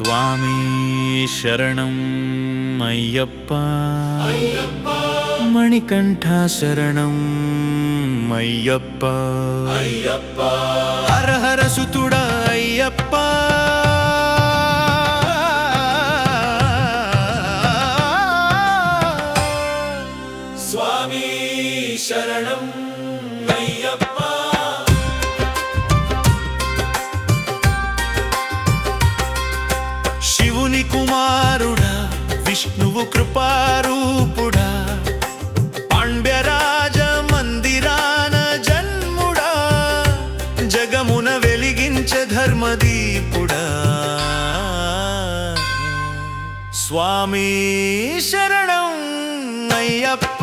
స్వామి శరణం అయ్యప్ప మణికంఠ శరణం అయ్యప్ప హర హర సుతుడా అయ్యప్ప స్వామి శరణం శివుని కుమారుడా విష్ణువు కృపారూపుడా పాండ్యరాజ మందిరాన జన్ముడా జగమున వెలిగించ ధర్మదీపుడా. స్వామీ శరణం అయ్యప్ప.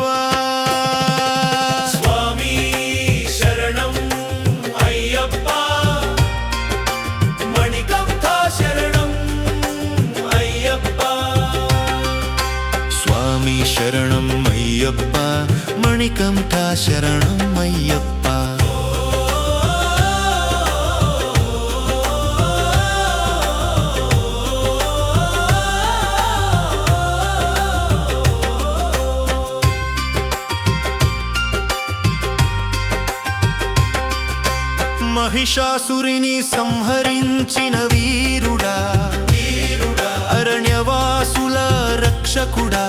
శరణం అయ్యప్ప మణికంఠ శరణం అయ్యప్ప మహిషాసురిని సంహరించిన వీరుడా వీరుడా అరణ్యవాసుల రక్షకుడా రక్షకుడా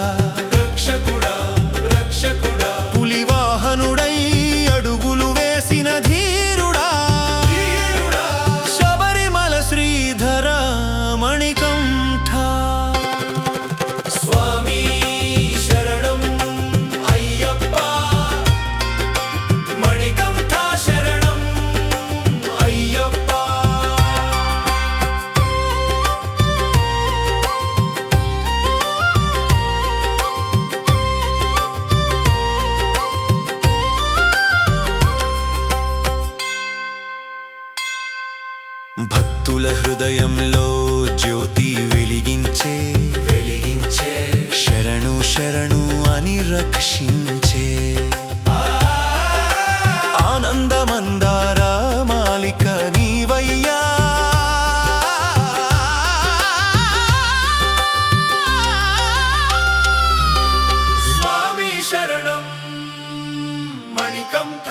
భక్తుల హృదయంలో జ్యోతి వెలిగించే వెలిగించే. శరణు శరణు అని రక్షించే. ఆనందమందార మాలిక నీవయ్యా. స్వామి శరణం మణికంఠ.